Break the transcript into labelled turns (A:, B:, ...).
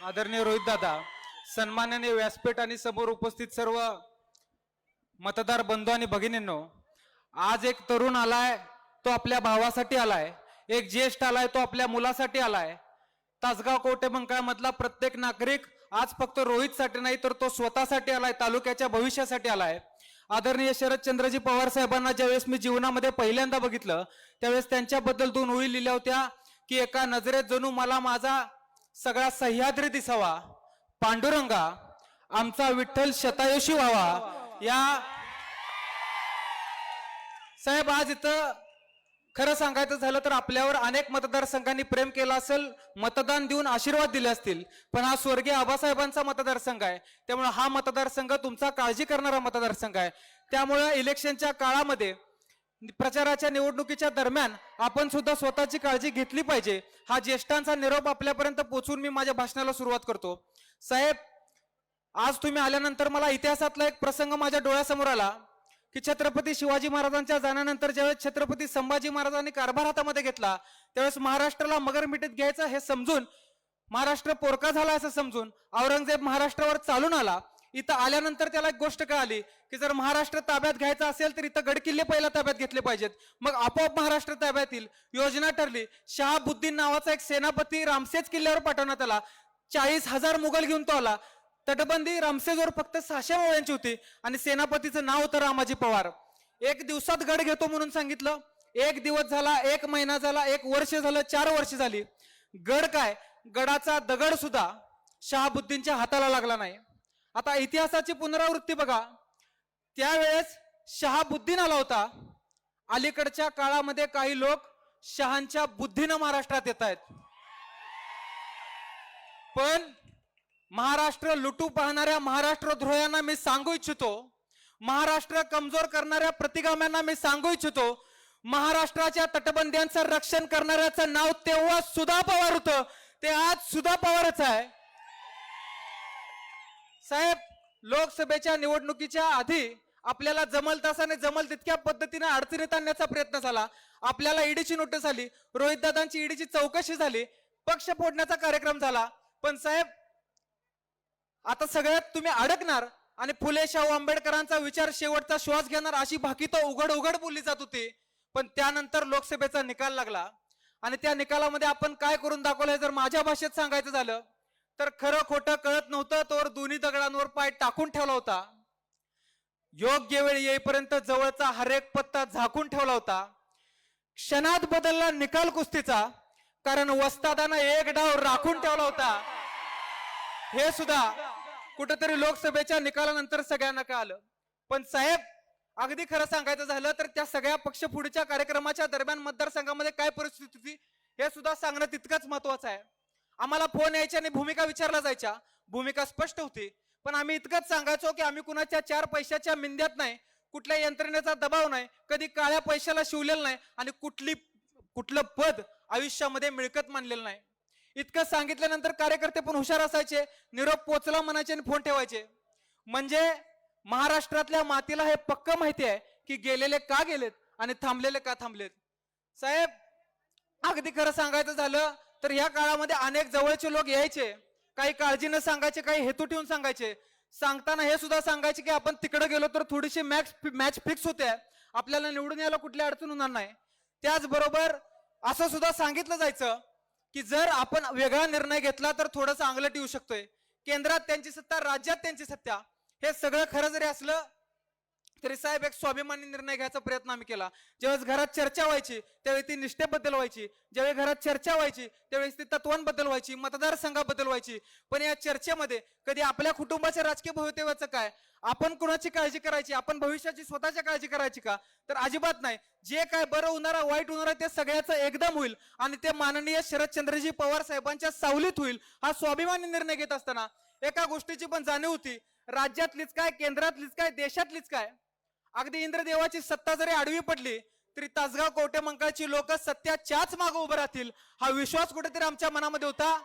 A: आदरणीय रोहित दादा सन्माननीय व्यासपीठ आणि समोर उपस्थित सर्व मतदार बंधू आणि भगिनींनो आज एक तरुण आलाय तो आपल्या भावासाठी आलाय. एक ज्येष्ठ आलाय तो आपल्या मुलासाठी आलाय. तासगाव कोटे मधला प्रत्येक नागरिक आज फक्त रोहितसाठी नाही तर तो स्वतःसाठी आलाय तालुक्याच्या भविष्यासाठी आलाय. आदरणीय शरदचंद्रजी पवार साहेबांना ज्यावेळेस मी जीवनामध्ये पहिल्यांदा बघितलं त्यावेळेस त्यांच्याबद्दल दोन ओळी लिहिल्या होत्या की एका नजरेत जणू मला माझा सगळा सह्याद्री दिसावा. पांडुरंगा आमचा विठ्ठल शतायुषी व्हावा. या साहेब आज इथं खरं सांगायचं झालं तर आपल्यावर अनेक मतदारसंघांनी प्रेम केलं असेल मतदान देऊन आशीर्वाद दिले असतील. पण हा स्वर्गीय आबासाहेबांचा मतदारसंघ आहे. त्यामुळे हा मतदारसंघ तुमचा काळजी करणारा मतदारसंघ आहे. त्यामुळे इलेक्शनच्या काळामध्ये प्रचाराच्या निवडणुकीच्या दरम्यान आपण सुद्धा स्वतःची काळजी घेतली पाहिजे. हा ज्येष्ठांचा निरोप आपल्यापर्यंत पोहोचून मी माझ्या भाषणाला सुरुवात करतो. साहेब आज तुम्ही आल्यानंतर मला इतिहासातला एक प्रसंग माझ्या डोळ्यासमोर आला की छत्रपती शिवाजी महाराजांच्या जाण्यानंतर ज्यावेळेस छत्रपती संभाजी महाराजांनी कारभार हातामध्ये घेतला त्यावेळेस महाराष्ट्राला मगर मिठीत घ्यायचं हे समजून महाराष्ट्र पोरका झाला असं समजून औरंगजेब महाराष्ट्रावर चालून आला. इथं आल्यानंतर त्याला एक गोष्ट कळाली की जर महाराष्ट्र ताब्यात घ्यायचा असेल तर इथं गडकिल्ले पहिला ताब्यात घेतले पाहिजेत. मग आपोआप महाराष्ट्र ताब्यात येईल योजना ठरली. शहाबुद्दीन नावाचा एक सेनापती रामसेज किल्ल्यावर पाठवण्यात आला. चाळीस हजार मुघल घेऊन तो आला. तटबंदी रामसेजवर फक्त सहाशे मोळ्यांची होती आणि सेनापतीचं नाव होतं रामाजी पवार. एक दिवसात गड घेतो म्हणून सांगितलं. एक दिवस झाला एक महिना झाला एक वर्ष झालं चार वर्ष झाली. गड काय? गडाचा दगड सुद्धा शहाबुद्दीनच्या हाताला लागला नाही. आता इतिहासाची पुनरावृत्ती बघा. त्यावेळेस शहाबुद्दीन आला होता. अलीकडच्या काळामध्ये काही लोक शहांच्या बुद्धीनं महाराष्ट्रात येत आहेत. पण महाराष्ट्र लुटू पाहणाऱ्या महाराष्ट्र द्रोह्यांना मी सांगू इच्छितो. महाराष्ट्र कमजोर करणाऱ्या प्रतिगाम्यांना मी सांगू इच्छितो. महाराष्ट्राच्या तटबंद्यांचं रक्षण करणाऱ्याचं नाव तेव्हा सुधा पवार होतं. ते आज सुधा पवारच आहे. साहेब लोकसभेच्या निवडणुकीच्या आधी आपल्याला जमल तासाने जमल तितक्या पद्धतीने अडचणीत आणण्याचा प्रयत्न झाला. आपल्याला ईडीची नोटीस आली रोहितदादांची ईडीची चौकशी झाली पक्ष फोडण्याचा कार्यक्रम झाला. पण साहेब आता सगळ्यात तुम्ही अडकणार आणि फुले शाहू आंबेडकरांचा विचार शेवटचा श्वास घेणार अशी भाकी तो उघड उघड बोलली जात होती. पण त्यानंतर लोकसभेचा निकाल लागला. आणि त्या निकालामध्ये आपण काय करून दाखवलं हे जर माझ्या भाषेत सांगायचं झालं तर खरं खोटं कळत नव्हतं तोवर दोन्ही दगडांवर पाय टाकून ठेवला होता. योग्य वेळ येईपर्यंत जवळचा हरेक पत्ता झाकून ठेवला होता. क्षणात बदलला निकाल कुस्तीचा कारण वस्तादानं एक डाव राखून ठेवला होता. हे सुद्धा कुठेतरी लोकसभेच्या निकालानंतर सगळ्यांना कळालं. पण साहेब अगदी खरं सांगायचं झालं तर त्या सगळ्या पक्ष पुढच्या कार्यक्रमाच्या दरम्यान मतदारसंघामध्ये काय परिस्थिती होती हे सुद्धा सांगणं तितकंच महत्वाचं आहे. आम्हाला फोन यायचे आणि भूमिका विचारल्या जायच्या. भूमिका स्पष्ट होती. पण आम्ही इतकंच सांगायचो की आम्ही कुणाच्या चार पैशाच्या मिंद्यात नाही. कुठल्या यंत्रणेचा दबाव नाही. कधी काळ्या पैशाला शिवलेलं नाही आणि कुठली कुठलं पद आयुष्यामध्ये मिळकत मानलेलं नाही. इतकं सांगितल्यानंतर कार्यकर्ते पण हुशार असायचे निरोप पोचला म्हणायचे आणि फोन ठेवायचे. म्हणजे महाराष्ट्रातल्या मातीला हे पक्क माहिती आहे की गेलेले का गेलेत आणि थांबलेले का थांबलेत? साहेब अगदी खरं सांगायचं झालं तर ह्या काळामध्ये अनेक जवळचे लोक यायचे. काही काळजी न सांगायचे काही हेतू ठेवून सांगायचे. सांगताना हे सुद्धा सांगायचे की आपण तिकडे गेलो तर थोडीशी मॅच मॅच फिक्स होते. आपल्याला निवडून यायला कुठली अडचण होणार नाही. त्याचबरोबर असं सुद्धा सांगितलं जायचं की जर आपण वेगळा निर्णय घेतला तर थोडंसं अंगलट येऊ शकतोय. केंद्रात त्यांची सत्ता राज्यात त्यांची सत्ता हे सगळं खरं जरी असलं तरी साहेब एक स्वाभिमानी निर्णय घ्यायचा प्रयत्न आम्ही केला. ज्यावेळेस घरात चर्चा व्हायची त्यावेळी ती निष्ठेबद्दल व्हायची. ज्यावेळी घरात चर्चा व्हायची त्यावेळेस ती तत्वांबद्दल व्हायची मतदारसंघाबद्दल व्हायची. पण या चर्चेमध्ये कधी आपल्या कुटुंबाच्या राजकीय भवितव्याचं काय? आपण कुणाची काळजी करायची? आपण भविष्याची स्वतःची काळजी करायची का? तर अजिबात नाही. जे काय बरं होणार वाईट होणार ते सगळ्याचं एकदम होईल आणि ते माननीय शरदचंद्रजी पवार साहेबांच्या सावलीत होईल हा स्वाभिमानी निर्णय घेत असताना. एका गोष्टीची पण जाणीव होती. राज्यातलीच काय केंद्रातलीच काय देशातलीच काय? अगदी इंद्रदेवाची सत्ता जरी आडवी पडली तरी तासगाव कवटे मंकाळची लोक सत्याच्याच मागे उभं राहतील. हा विश्वास कुठेतरी आमच्या मनामध्ये होता?